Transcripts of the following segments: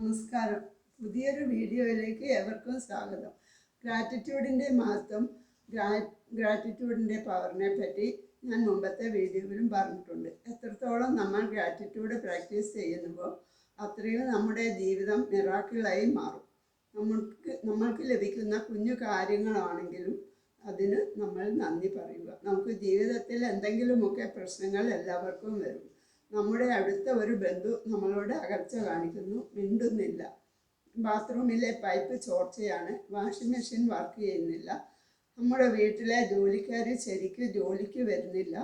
നമസ്കാരം. പുതിയൊരു വീഡിയോയിലേക്ക് ഏവർക്കും സ്വാഗതം. ഗ്രാറ്റിറ്റ്യൂഡിന്റെ മഹത്വം ഗ്രാ ഗ്രാറ്റിറ്റ്യൂഡിന്റെ പവറിനെ പറ്റി ഞാൻ മുമ്പത്തെ വീഡിയോയിലും പറഞ്ഞിട്ടുണ്ട്. എത്രത്തോളം നമ്മൾ ഗ്രാറ്റിറ്റ്യൂഡ് പ്രാക്ടീസ് ചെയ്യുന്നുവോ അത്രയും നമ്മുടെ ജീവിതം മിറാക്കിളായി മാറും. നമുക്ക് നമ്മൾക്ക് ലഭിക്കുന്ന കുഞ്ഞു കാര്യങ്ങളാണെങ്കിലും അതിന് നമ്മൾ നന്ദി പറയുക. നമുക്ക് ജീവിതത്തിൽ എന്തെങ്കിലുമൊക്കെ പ്രശ്നങ്ങൾ എല്ലാവർക്കും വരും. നമ്മുടെ അടുത്ത ഒരു ബന്ധു നമ്മളോട് അകർച്ച കാണിക്കുന്നു മിണ്ടുന്നില്ല. ബാത്റൂമിലെ പൈപ്പ് ചോർച്ചയാണ് വാഷിംഗ് മെഷീൻ വർക്ക് ചെയ്യുന്നില്ല. നമ്മുടെ വീട്ടിലെ ജോലിക്കാർ ശരിക്ക് ജോലിക്ക് വരുന്നില്ല.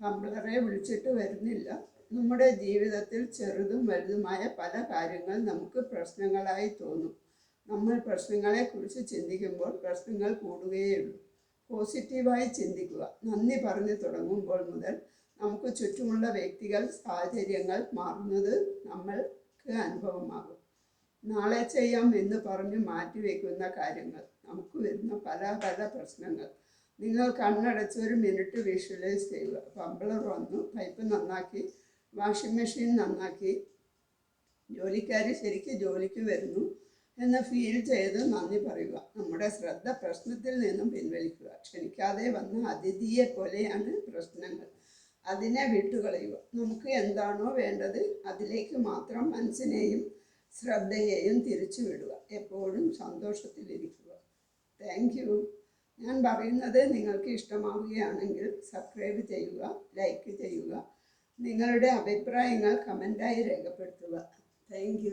പമ്പ്ലറെ വിളിച്ചിട്ട് വരുന്നില്ല. നമ്മുടെ ജീവിതത്തിൽ ചെറുതും വലുതുമായ പല കാര്യങ്ങൾ നമുക്ക് പ്രശ്നങ്ങളായി തോന്നും. നമ്മൾ പ്രശ്നങ്ങളെക്കുറിച്ച് ചിന്തിക്കുമ്പോൾ പ്രശ്നങ്ങൾ കൂടുകയേ ഉള്ളൂ. പോസിറ്റീവായി ചിന്തിക്കുക. നന്ദി പറഞ്ഞു തുടങ്ങുമ്പോൾ മുതൽ നമുക്ക് ചുറ്റുമുള്ള വ്യക്തികൾ സാഹചര്യങ്ങൾ മാറുന്നത് നമ്മൾക്ക് അനുഭവമാകും. നാളെ ചെയ്യാം എന്ന് പറഞ്ഞ് മാറ്റിവെക്കുന്ന കാര്യങ്ങൾ നമുക്ക് വരുന്ന പല പല പ്രശ്നങ്ങൾ. നിങ്ങൾ കണ്ണടച്ച് ഒരു മിനിറ്റ് വിഷ്വലൈസ് ചെയ്യുക. പമ്പിളർ വന്നു പൈപ്പ് നന്നാക്കി വാഷിംഗ് മെഷീൻ നന്നാക്കി. ജോലിക്കാർ ശരിക്കും ജോലിക്ക് വരുന്നു എന്ന് ഫീൽ ചെയ്ത് നന്ദി പറയുക. നമ്മുടെ ശ്രദ്ധ പ്രശ്നത്തിൽ നിന്നും പിൻവലിക്കുക. ക്ഷണിക്കാതെ വന്ന അതിഥിയെ പോലെയാണ് പ്രശ്നങ്ങൾ. അതിനെ വിട്ടുകളയുക. നമുക്ക് എന്താണോ വേണ്ടത് അതിലേക്ക് മാത്രം മനസ്സിനെയും ശ്രദ്ധയെയും തിരിച്ചു വിടുക എപ്പോഴും സന്തോഷത്തിലിരിക്കുക. താങ്ക് യു ഞാൻ പറയുന്നത് നിങ്ങൾക്ക് ഇഷ്ടമാവുകയാണെങ്കിൽ സബ്സ്ക്രൈബ് ചെയ്യുക ലൈക്ക് ചെയ്യുക. നിങ്ങളുടെ അഭിപ്രായങ്ങൾ കമന്റായി രേഖപ്പെടുത്തുക. താങ്ക്